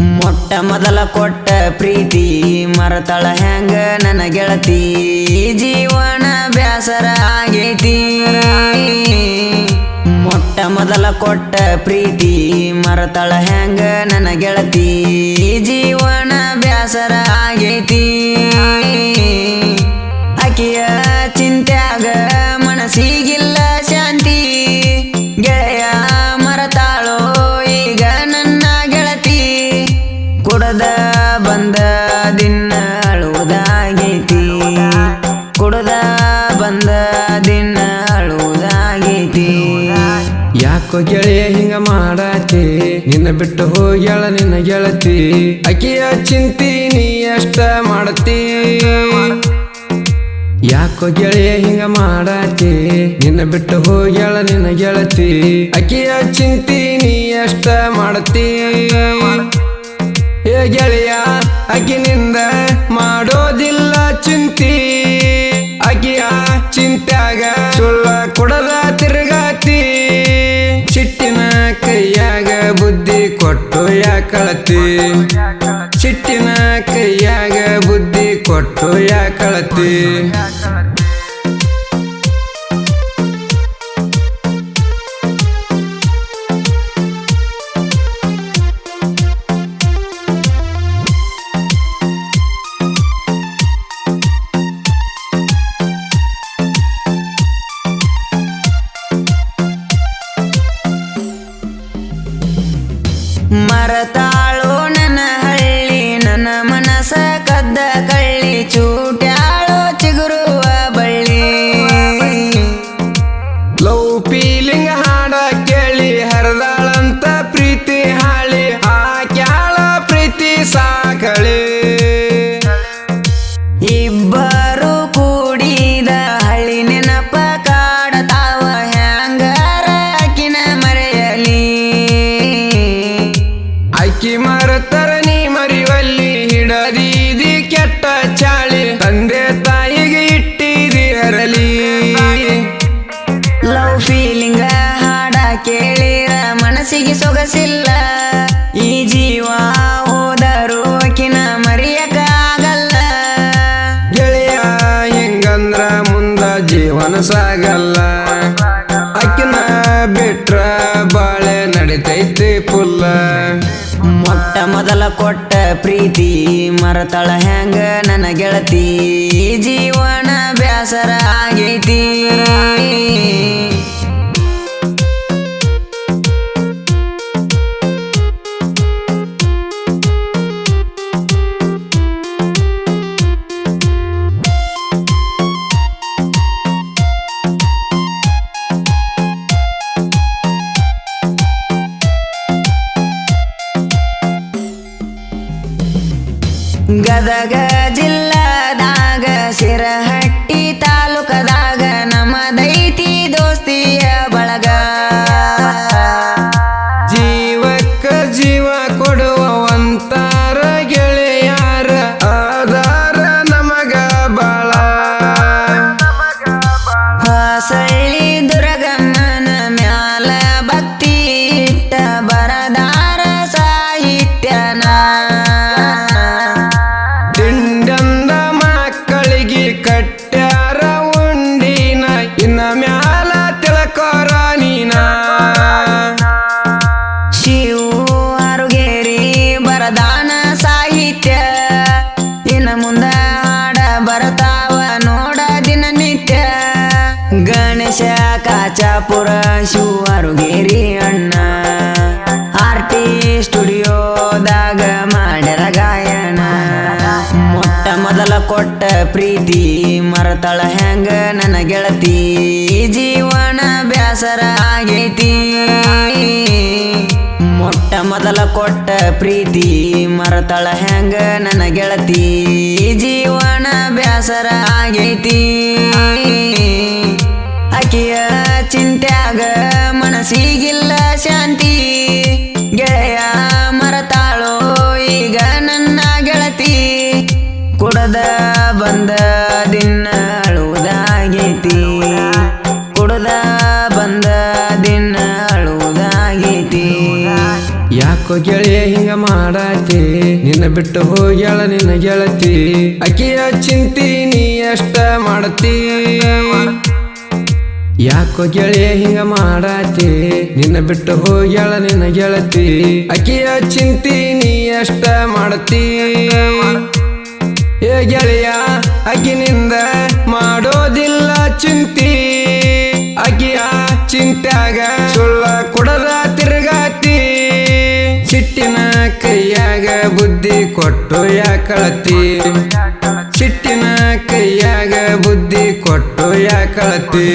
ಮೊದಲ ಕೊಟ್ಟ ಪ್ರೀತಿ, ಮರತಳ ಹೆಂಗ ನನ್ನ ಗೆಳತಿ. ಜೀವನ ಬ್ಯಾಸರ ಆಗೈತಿ. ಮೊಟ್ಟ ಮೊದಲ ಕೊಟ್ಟ ಪ್ರೀತಿ, ಮರತಳ ಹೆಂಗ ನನ್ನ ಗೆಳತಿ. ಜೀವನ ಬ್ಯಾಸರ ಆಗೈತಿ. ಆಕಿಯ ಯಾಕೋ ಗೆಳೆಯ, ಹಿಂಗ ಮಾಡಾತಿ. ನಿನ್ನ ಬಿಟ್ಟು ಹೋಗ್ಯಾಳ ನಿನ್ನ ಗೆಳತಿ. ಅಕಿಯ ಚಿಂತಿ ನೀ ಎಷ್ಟ ಮಾಡತಿ? ಯಾಕೋ ಗೆಳೆಯ, ಹಿಂಗ ಮಾಡಾತಿ. ನಿನ್ನ ಬಿಟ್ಟು ಹೋಗ್ಯಾಳ ನಿನ್ನ ಗೆಳತಿ. ಅಕಿಯ ಚಿಂತಿ ನೀ ಎಷ್ಟ ಮಾಡತಿ? ಏ ಗೆಳೆಯ ಅಕಿನಿಂದ ಮಾಡೋದಿಲ್ಲ ಚಿಂತಿ. ಅಕಿಯ ಚಿಂತ್ಯಾಗ ಸುಳ್ಳ ಯಾಕಳತಿ? ಚಿಟ್ಟಿನ ಕೈಯಾಗ ಬುದ್ಧಿ ಕೊಟ್ಟು ಯಾಕಳತಿ? ಮರತಾಳು ಮನಸ್ಸಿಗೆ ಸೊಗಸಿಲ್ಲ ಈ ಜೀವ ಹೋದರು ಆಕಿನ ಮರೆಯಕ್ಕಾಗಲ್ಲ. ಗೆಳೆಯ ಹೆಂಗಂದ್ರ ಮುಂದ ಜೀವನ ಸಾಗಲ್ಲ. ಅಕ್ಕಿನ ಬಿಟ್ರ ಬಾಳೆ ನಡಿತೈತಿ ಪುಲ್ಲ. ಮೊಟ್ಟ ಮೊದಲ ಕೊಟ್ಟ ಪ್ರೀತಿ ಮರತಳ ಹೆಂಗ ನನ್ನ ಗೆಳತಿ. ಜೀವನ ಬ್ಯಾಸರ ಆಗೈತಿ. ಗದಗ ಜಿಲ್ಲದಾಗ ಬರದಾನ ಸಾಹಿತ್ಯ. ದಿನ ಮುಂದ ಹಾಡ ಬರತಾವ, ನೋಡ ದಿನನಿತ್ಯ. ಗಣೇಶ, ಕಾಚಾಪುರ ಶಿವರುಗೇರಿ ಅಣ್ಣ. ಆರ್ ಟಿ ಸ್ಟುಡಿಯೋದಾಗ ಮಾಡ್ಯಾರ ಗಾಯನ. ಮೊಟ್ಟ ಮೊದಲ ಕೊಟ್ಟ ಪ್ರೀತಿ ಮರತಳ ಹೆಂಗ ನನ್ನ ಗೆಳತಿ. ಜೀವನ ಬ್ಯಾಸರ ಆಗೈತಿ. ಕೊಟ್ಟ ಪ್ರೀತಿ ಮರತಳ ಹೆಂಗ ನನ್ನ ಗೆಳತಿ? ಜೀವನ ಬ್ಯಾಸರ ಆಗೈತಿ. ಯಾಕೋ ಗೆಳೆಯ ಹಿಂಗ ಮಾಡಾತಿ. ನಿನ್ನ ಬಿಟ್ಟು ಹೋಗ್ಯಾಳ ನಿನ್ನ ಗೆಳತಿ. ಅಕ್ಕಿಯ ಚಿಂತಿ ನೀ ಎಷ್ಟ ಮಾಡತಿ? ಯಾಕೋ ಗೆಳೆಯ ಹಿಂಗ ಮಾಡಾತಿ. ನಿನ್ನ ಬಿಟ್ಟು ಹೋಗ್ಯಾಳ ನಿನ್ನ ಗೆಳತಿ. ಅಕ್ಕಿಯ ಚಿಂತಿ ನೀ ಎಷ್ಟ ಮಾಡತಿ? ಏ ಗೆಳೆಯ, ಅಕ್ಕಿನಿಂದ ಮಾಡೋದಿಲ್ಲ ಚಿಂತಿ. ಅಕ್ಕಿಯ ಚಿಂತ್ಯಾಗ ಸುಳ್ಳ ಕುಡದ ಕೈಯಾಗ ಬುದ್ಧಿ ಕೊಟ್ಟು ಯಾಕಳತಿ? ಸಿಟ್ಟಿನ ಕೈಯಾಗ ಬುದ್ಧಿ ಕೊಟ್ಟು ಯಾಕಳತಿ?